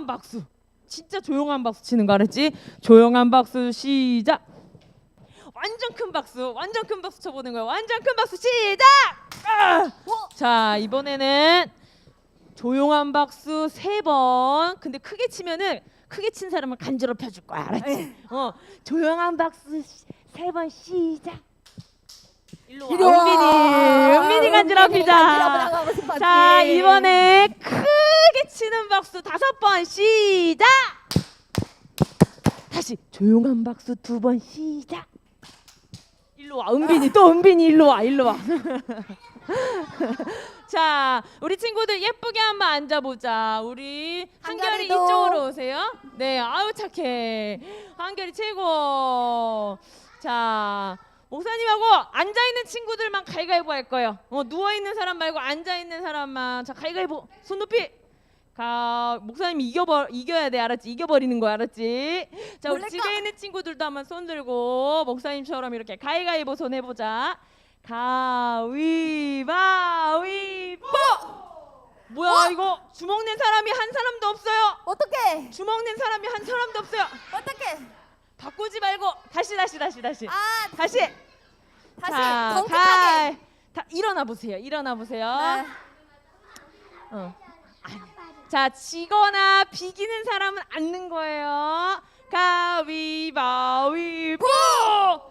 조용한 박수. 진짜 조용한 박수 치는 거 알았지? 조용한 박수 시작. 완전 큰 박수, 완전 큰 박수 쳐보는 거야. 완전 큰 박수 시작. 아! 자 이번에는 조용한 박수 세 번. 근데 크게 치면은 크게 친 사람을 간지럽혀 줄 거야, 알았지? 어, 조용한 박수 세 번 시작. 이리 와. 은빈이, 은빈이 간지럽히자. 간지럽히라고 싶었지. 자 이번에 크게 치는 박수 다섯 번 시작. 다시 조용한 박수 두 번 시작. 일로 와 은빈이 또 은빈이 일로 와 일로 와. 자 우리 친구들 예쁘게 한번 앉아보자. 우리 한결이 한결이도. 이쪽으로 오세요. 네 아우 착해. 한결이 최고. 자. 목사님하고 앉아 있는 친구들만 가위가위보 할 거예요. 어, 누워 있는 사람 말고 앉아 있는 사람만. 자, 가위가위보. 손 높이. 가 목사님이 이겨버 이겨야 돼 알았지? 이겨버리는 거 알았지? 자 우리 집에 있는 친구들도 한번 손 들고 목사님처럼 이렇게 가위가위보 손 해보자. 가위바위보. 뭐야 이거 주먹 낸 사람이 한 사람도 없어요. 어떡해? 주먹 낸 사람이 한 사람도 없어요. 어떡해? 바꾸지 말고 다시 다시 다시 다시 아, 다시. 다시 자, 정직하게. 가- 다 일어나 보세요. 일어나 보세요. 네. 어. 자, 지거나 비기는 사람은 앉는 거예요. 가위바위보. 어!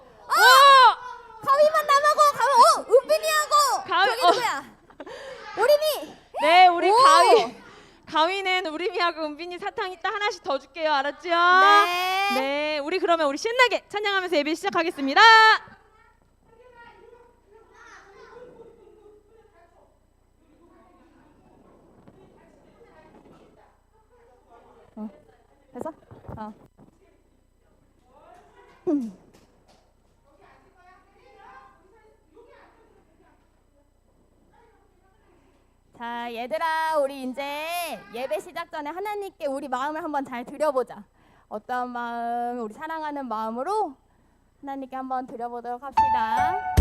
가위만 남하고 가위 어 은빈이 하고 가위- 저기 어. 누구야? 우리니 네, 우리 오! 가위. 가위는 우리미하고 은빈이 사탕 이따 하나씩 더 줄게요. 알았죠? 네. 네, 우리 그러면 우리 신나게 찬양하면서 예배 시작하겠습니다. 됐어? 어. 자, 얘들아, 우리 이제 예배 시작 전에 하나님께 우리 마음을 한번 잘 드려보자. 어떤 마음, 우리 사랑하는 마음으로 하나님께 한번 드려보도록 합시다.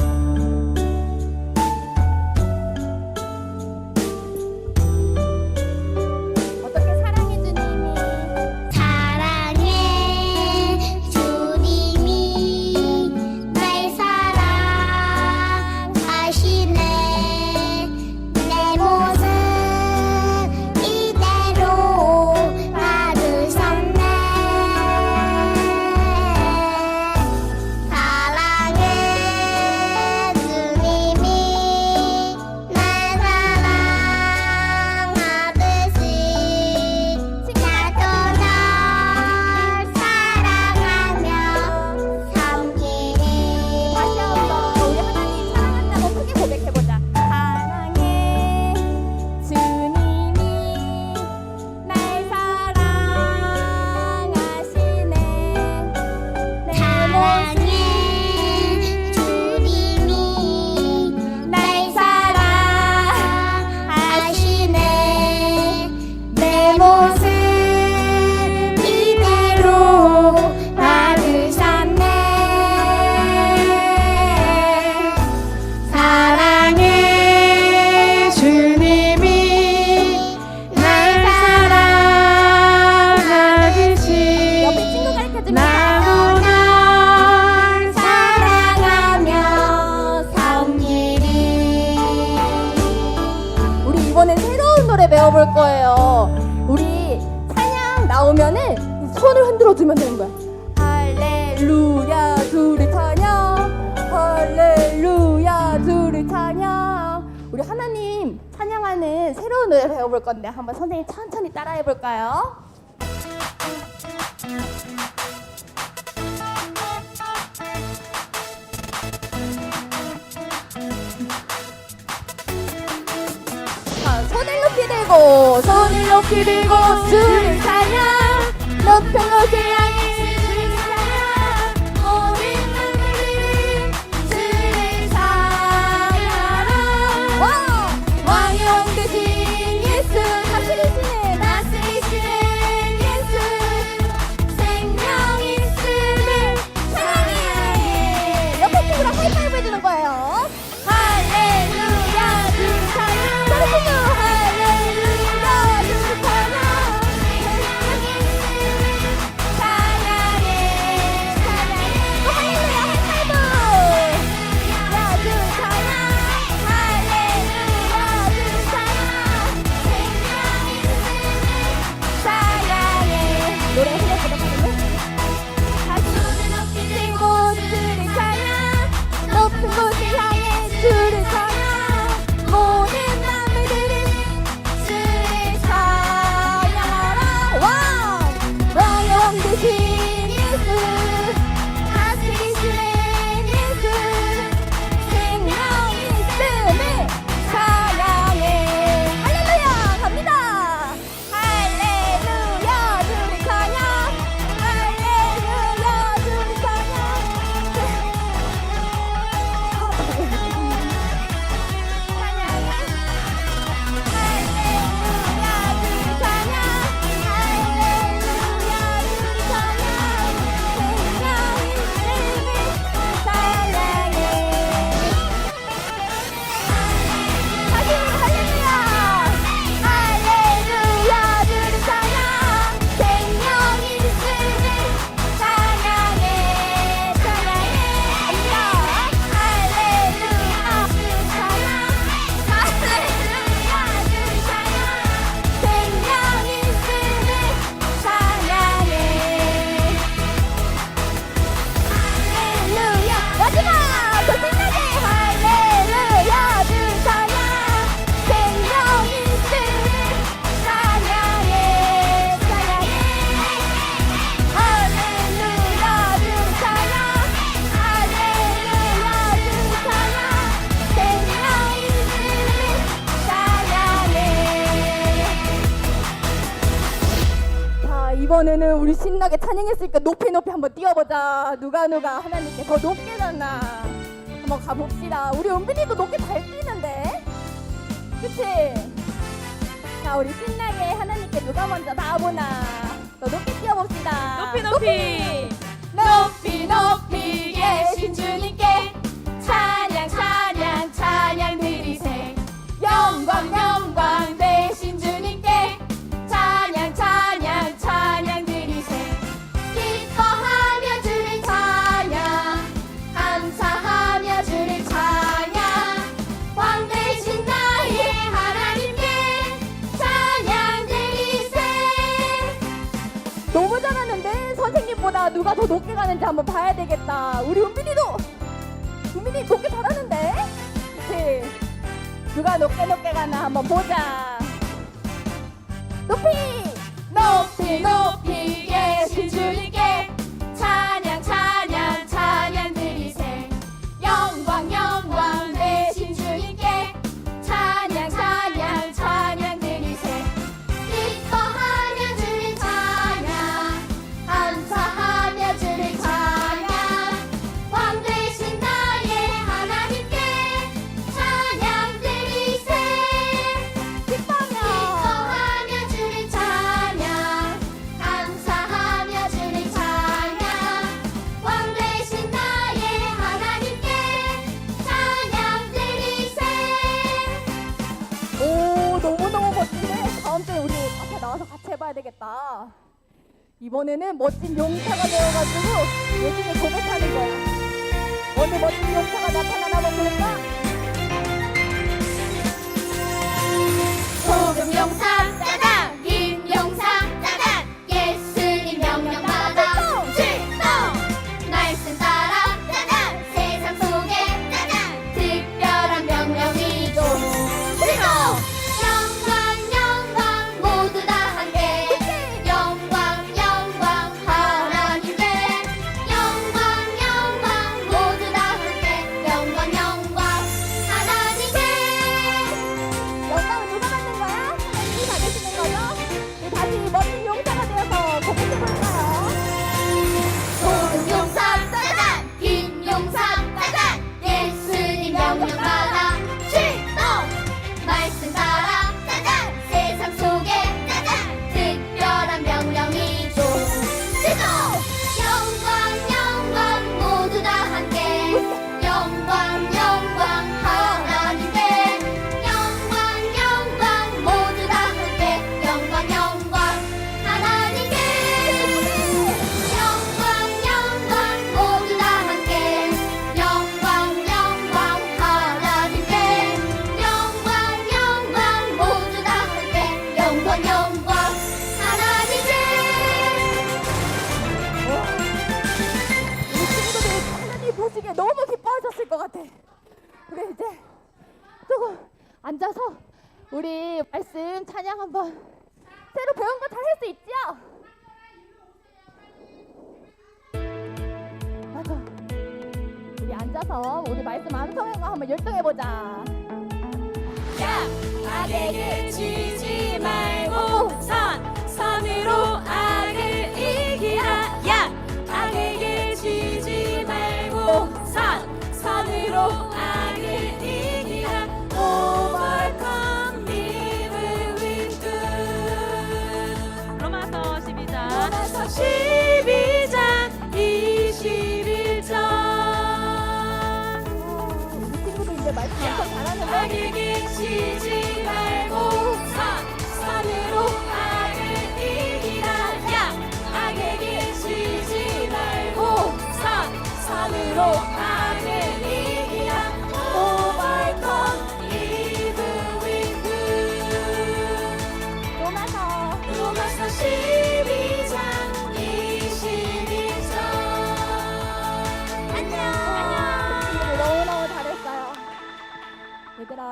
마지막에 찬양했으니까 높이 높이 한번 뛰어보자. 누가 누가 하나님께 더 높게 났나. 한번 가봅시다. 우리 은빈이도 높게 잘 뛰는데. 그치? 자, 우리 신나게 하나님께 누가 먼저 나보나. 더 높게 뛰어봅시다. 높이 높이. 높이 높이, 높이 예, 계신 주님께 되겠다. 우리 은빈이도 은빈이 높게 잘하는데. 그치? 누가 높게 높게 가나 한번 보자. 높이 높이 높이 이번에는 멋진 용사가 되어가지고 예수님 고백하는 거야. 어디 멋진 용사가 나타나나 볼까?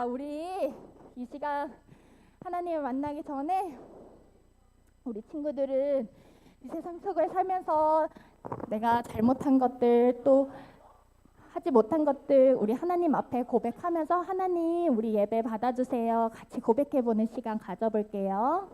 우리 이 시간 하나님을 만나기 전에 우리 친구들은 이 세상 속을 살면서 내가 잘못한 것들 또 하지 못한 것들 우리 하나님 앞에 고백하면서 하나님 우리 예배 받아주세요. 같이 고백해보는 시간 가져볼게요.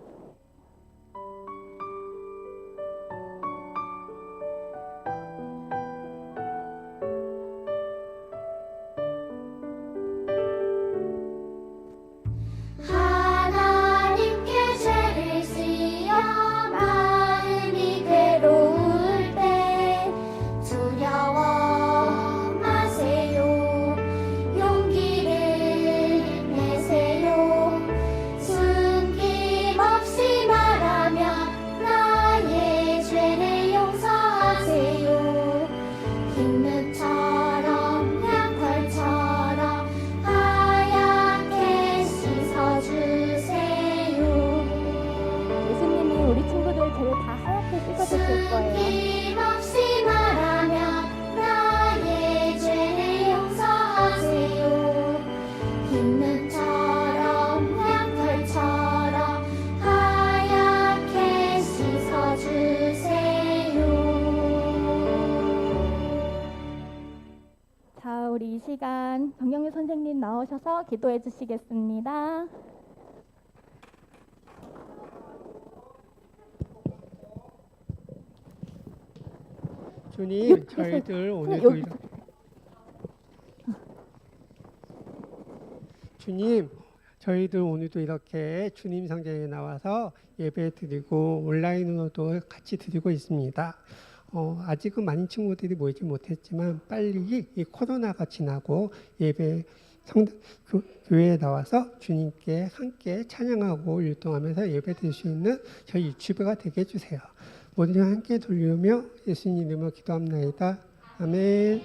나오셔서 기도해 주시겠습니다. 주님, 저희들 오늘도 여기. 이렇게 주님, 저희들 오늘도 이렇게 주님 성전에 나와서 예배 드리고 온라인으로도 같이 드리고 있습니다. 어, 아직은 많은 친구들이 모이지 못했지만 빨리 이 코로나가 지나고 예배 성 교, 교회에 나와서 주님께 함께 찬양하고 율동하면서 예배 드릴 수 있는 저희 유튜브가 되게 해주세요. 모든 영 함께 돌리며 예수님 이름으로 기도합나이다. 아멘.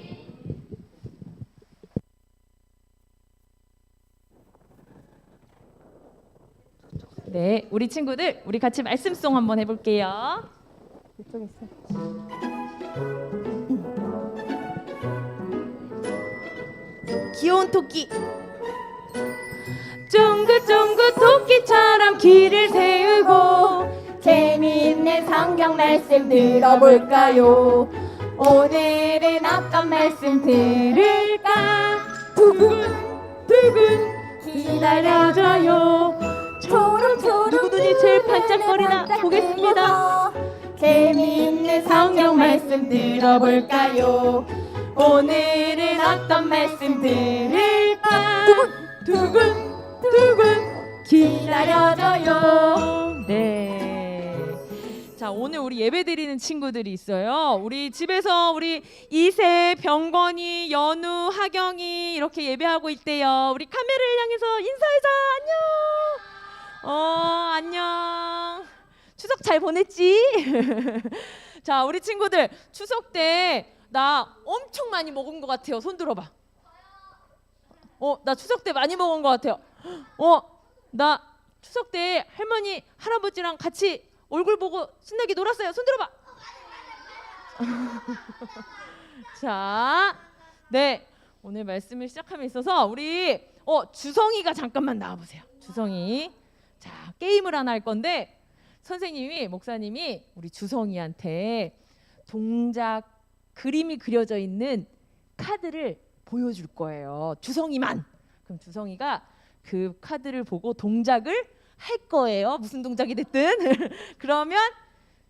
네, 우리 친구들 우리 같이 말씀송 한번 해볼게요. 이쪽에 있어 귀여운 토끼. 쫑긋쫑긋 토끼처럼 길을 세우고 재미있는 성경 말씀 들어볼까요? 오늘은 어떤 말씀 들을까? 두근두근 기다려줘요. 초롱초롱 누구 눈이 제일 반짝거리나 보겠습니다. 재미있는 성경 말씀 들어볼까요? 오늘은 어떤 말씀 들을까? 두근 두근 기다려줘요. 네. 자, 오늘 우리 예배 드리는 친구들이 있어요. 우리 집에서 우리 이세, 병건이, 연우, 하경이 이렇게 예배하고 있대요. 우리 카메라를 향해서 인사해자. 안녕. 어, 안녕. 추석 잘 보냈지? 자, 우리 친구들 추석 때 나 엄청 많이 먹은 것 같아요. 손 들어봐. 어, 나 추석 때 많이 먹은 것 같아요. 어, 나 추석 때 할머니, 할아버지랑 같이 얼굴 보고 신나게 놀았어요. 손 들어봐. 자, 네 오늘 말씀을 시작함에 있어서 우리 어 주성이가 잠깐만 나와보세요. 주성이 자 게임을 하나 할 건데 선생님이 목사님이 우리 주성이한테 동작 그림이 그려져 있는 카드를 보여줄 거예요. 주성이만. 그럼 주성이가 그 카드를 보고 동작을 할 거예요. 무슨 동작이 됐든. 그러면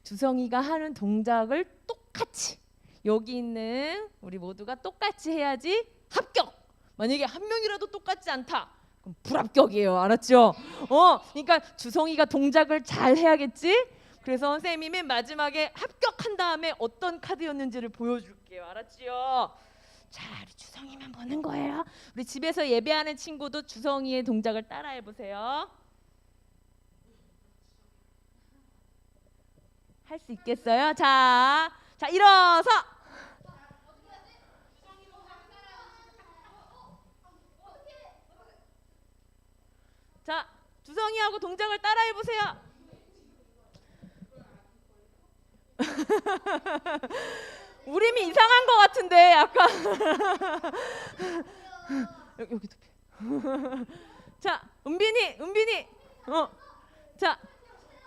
주성이가 하는 동작을 똑같이 여기 있는 우리 모두가 똑같이 해야지 합격. 만약에 한 명이라도 똑같지 않다. 그럼 불합격이에요. 알았죠? 어, 그러니까 주성이가 동작을 잘 해야겠지. 그래서 선생님이 맨 마지막에 합격한 다음에 어떤 카드였는지를 보여줄게요. 알았지요? 자, 우리 주성이만 보는 거예요. 우리 집에서 예배하는 친구도 주성이의 동작을 따라해 보세요. 할 수 있겠어요? 자, 자 일어서. 자, 주성이하고 동작을 따라해 보세요. 우림이 이상한 것 같은데 약간 여기 여기 두피. 자, 은빈이, 은빈이, 어, 자,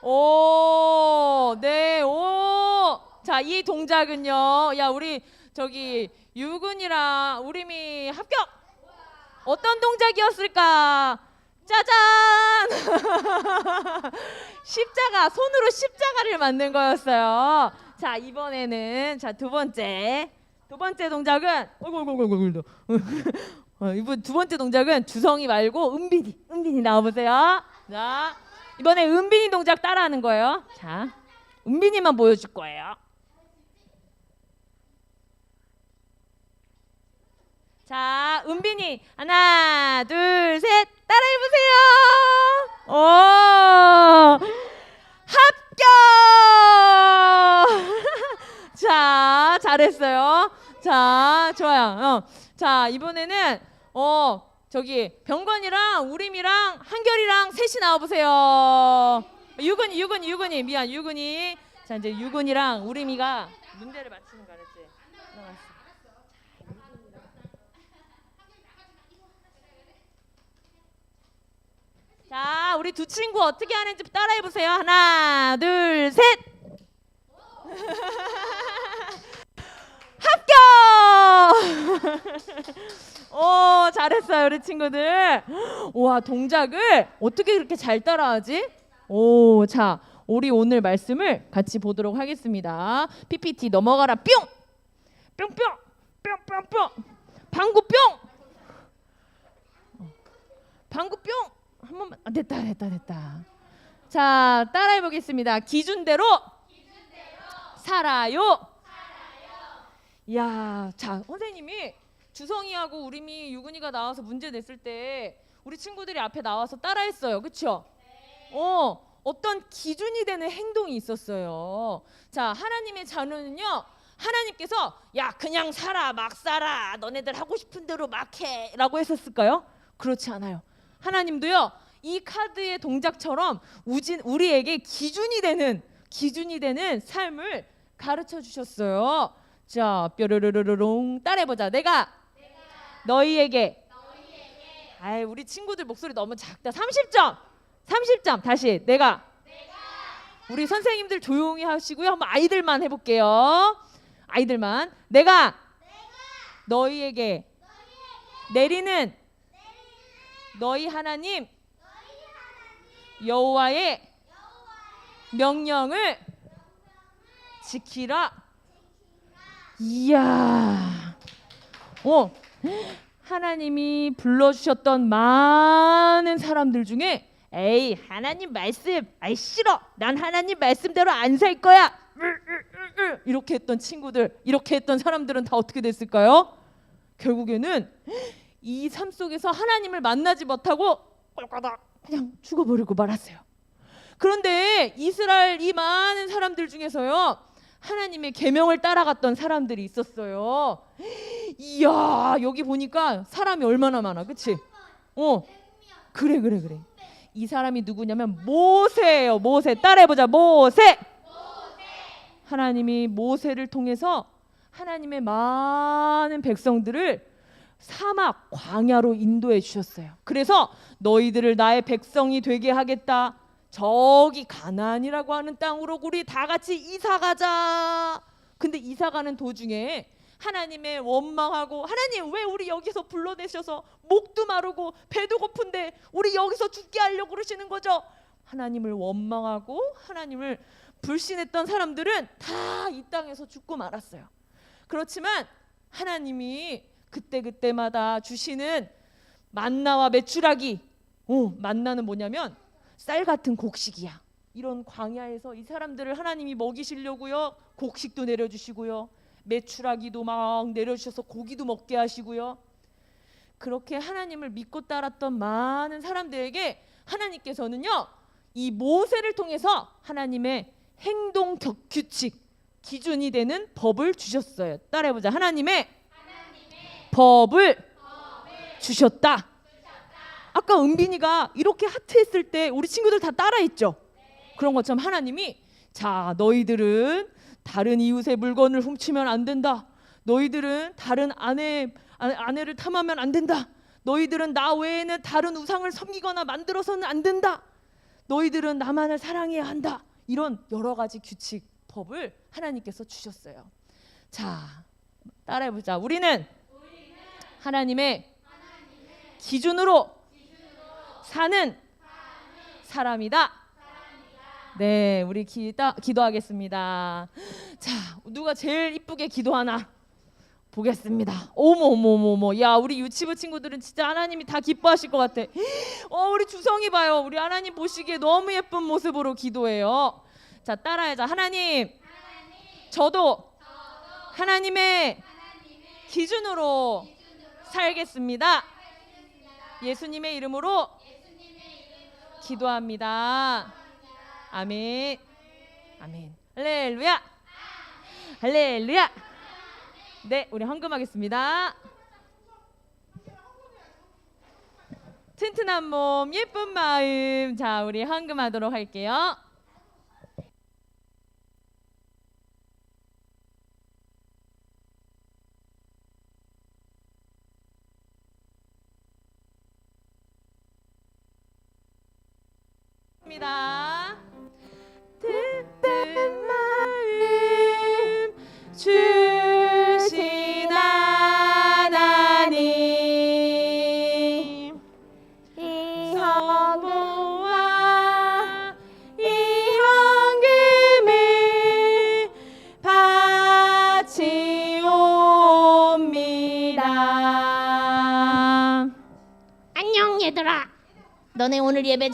오, 네, 오, 자, 이 동작은요, 야, 우리 저기 유근이랑 우림이 합격. 어떤 동작이었을까? 짜잔! 십자가 손으로 십자가를 만든 거였어요. 자 이번에는 자 두 번째 두 번째 동작은 어이구 어이구 어이구 어, 이번 두 번째 동작은 주성이 말고 은빈이 은빈이 나와보세요. 자 이번에 은빈이 동작 따라하는 거예요. 자 은빈이만 보여줄 거예요. 자, 은빈이 하나, 둘, 셋 따라해 보세요. 오! 합격! 자, 잘했어요. 자, 좋아요. 어. 자, 이번에는 어, 저기 병건이랑 우림이랑 한결이랑 셋이 나와 보세요. 유근이, 유근이, 유근이 미안, 유근이. 자, 이제 유근이랑 우림이가 문제를 맞히는 거알았지? 나갔어. 자, 우리 두 친구 어떻게 하는지 따라해 보세요. 하나, 둘, 셋. 합격! 오, 잘했어요, 우리 친구들. 와, 동작을 어떻게 그렇게 잘 따라하지? 오, 자, 우리 오늘 말씀을 같이 보도록 하겠습니다. PPT 넘어가라, 뿅! 뿅뿅! 뿅뿅뿅! 방구 뿅! 어, 방구 뿅! 한 번만, 아, 됐다, 됐다, 됐다. 자, 따라해 보겠습니다. 기준대로, 살아요. 야, 자 선생님이 주성이하고 우림이 유근이가 나와서 문제 냈을 때 우리 친구들이 앞에 나와서 따라했어요, 그렇죠? 어, 어떤 기준이 되는 행동이 있었어요. 자, 하나님의 자녀는요. 하나님께서 야 그냥 살아 막 살아 너네들 하고 싶은 대로 막 해라고 했었을까요? 그렇지 않아요. 하나님도요 이 카드의 동작처럼 우진 우리에게 기준이 되는 기준이 되는 삶을 가르쳐 주셨어요. 자, 뾰로로로롱 따라해 보자. 내가 너희에게 아이 우리 친구들 목소리 너무 작다. 30점. 30점. 다시 내가 우리 선생님들 조용히 하시고요. 한번 아이들만 해 볼게요. 아이들만 내가 너희에게 내리는 너희 하나님 여호와의 명령을 지키라. 이야. 어. 하나님이 불러주셨던 많은 사람들 중에 에이 하나님 말씀 아이 싫어 난 하나님 말씀대로 안 살 거야 이렇게 했던 친구들 이렇게 했던 사람들은 다 어떻게 됐을까요? 결국에는 이 삶 속에서 하나님을 만나지 못하고 꼴까닥 그냥 죽어버리고 말았어요. 그런데 이스라엘 이 많은 사람들 중에서요 하나님의 계명을 따라갔던 사람들이 있었어요. 이야 여기 보니까 사람이 얼마나 많아, 그렇지? 어, 그래 그래 그래. 이 사람이 누구냐면 모세예요. 모세 따라해 보자. 모세. 하나님이 모세를 통해서 하나님의 많은 백성들을 사막 광야로 인도해 주셨어요. 그래서 너희들을 나의 백성이 되게 하겠다. 저기 가나안이라고 하는 땅으로 우리 다 같이 이사 가자. 근데 이사 가는 도중에 하나님의 원망하고 하나님 왜 우리 여기서 불러내셔서 목도 마르고 배도 고픈데 우리 여기서 죽게 하려고 그러시는 거죠? 하나님을 원망하고 하나님을 불신했던 사람들은 다 이 땅에서 죽고 말았어요. 그렇지만 하나님이 그때 그때마다 주시는 만나와 메추라기. 어, 만나는 뭐냐면 쌀 같은 곡식이야. 이런 광야에서 이 사람들을 하나님이 먹이시려고요. 곡식도 내려주시고요. 메추라기도 막 내려주셔서 고기도 먹게 하시고요. 그렇게 하나님을 믿고 따랐던 많은 사람들에게 하나님께서는요. 이 모세를 통해서 하나님의 행동 격- 규칙 기준이 되는 법을 주셨어요. 따라해보자. 하나님의, 법을, 주셨다. 아까 은빈이가 이렇게 하트 했을 때 우리 친구들 다 따라했죠. 그런 것처럼 하나님이 자 너희들은 다른 이웃의 물건을 훔치면 안 된다. 너희들은 다른 아내 아- 아내를 탐하면 안 된다. 너희들은 나 외에는 다른 우상을 섬기거나 만들어서는 안 된다. 너희들은 나만을 사랑해야 한다. 이런 여러 가지 규칙 법을 하나님께서 주셨어요. 자, 따라해 보자. 우리는 하나님의 기준으로 사는 사람이다. 네, 우리 기다, 기도하겠습니다. 자, 누가 제일 이쁘게 기도하나 보겠습니다. 어머 어머 어머 어머, 야 우리 유치부 친구들은 진짜 하나님이 다 기뻐하실 것 같아. 어, 우리 주성이 봐요. 우리 하나님 보시기에 너무 예쁜 모습으로 기도해요. 자, 따라하자. 하나님, 저도 하나님의 기준으로 살겠습니다. 예수님의 이름으로 기도합니다. 아멘. 아멘. 할렐루야. 할렐루야. 네, 우리 헌금하겠습니다. 튼튼한 몸, 예쁜 마음. 자, 우리 헌금하도록 할게요.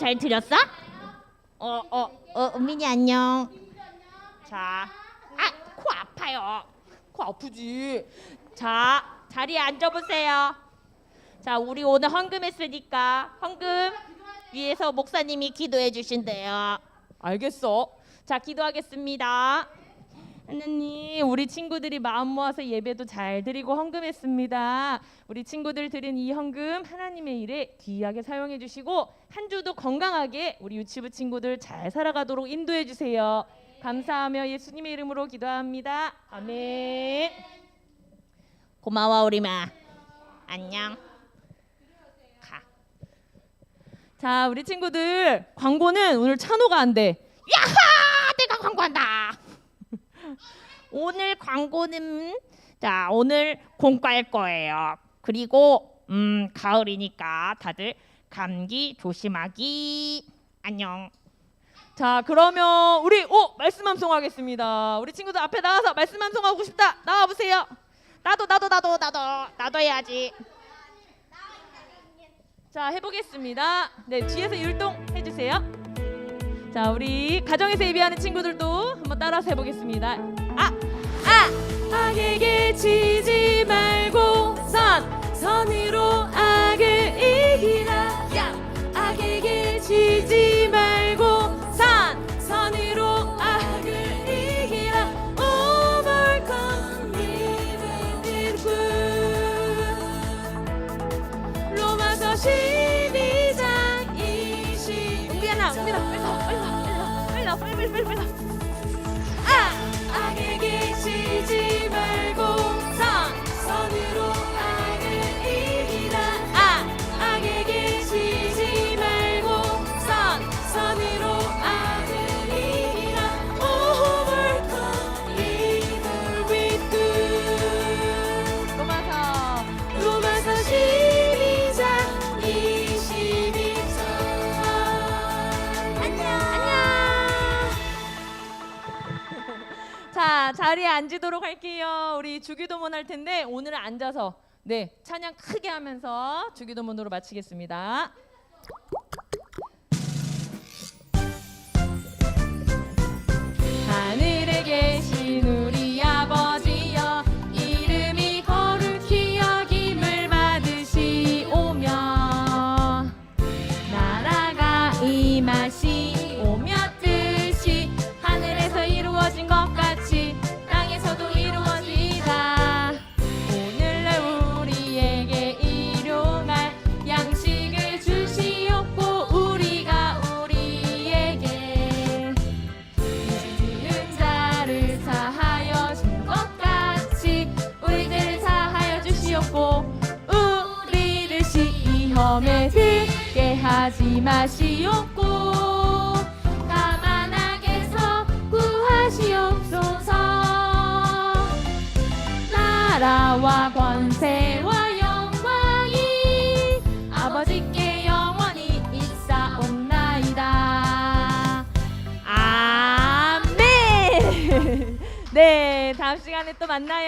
잘 드렸어? 어, 어, 어, 은민이 안녕. 자, 아, 코 아파요. 코 아프지. 자, 자리에 앉아보세요. 자, 우리 오늘 헌금했으니까 헌금 위에서 목사님이 기도해 주신대요. 알겠어. 자, 기도하겠습니다. 하나님, 우리 친구들이 마음 모아서 예배도 잘 드리고 헌금했습니다. 우리 친구들 드린 이 헌금 하나님의 일에 귀하게 사용해 주시고 한 주도 건강하게 우리 유치부 친구들 잘 살아가도록 인도해 주세요. 감사하며 예수님의 이름으로 기도합니다. 아멘. 고마워 우리마. 안녕. 가. 자, 우리 친구들 광고는 오늘 찬호가 안 돼. 야하! 내가 광고한다. 오늘 광고는 자 오늘 공과일 거예요. 그리고 음 가을이니까 다들 감기 조심하기. 안녕. 자, 그러면 우리 오 말씀 암송하겠습니다. 우리 친구들 앞에 나와서 말씀 암송하고 싶다. 나와 보세요. 나도 나도 나도 나도 나도 해야지. 자, 해보겠습니다. 네, 뒤에서 율동 해주세요. 자, 우리 가정에서 예배하는 친구들도 한번 따라서 해보겠습니다. 아, 아, 악에게 지지 말고 선, 선으로 주기도문 할 텐데 오늘은 앉아서 네 찬양 크게 하면서 주기도문으로 마치겠습니다. 하늘에 계신 우리 만나요.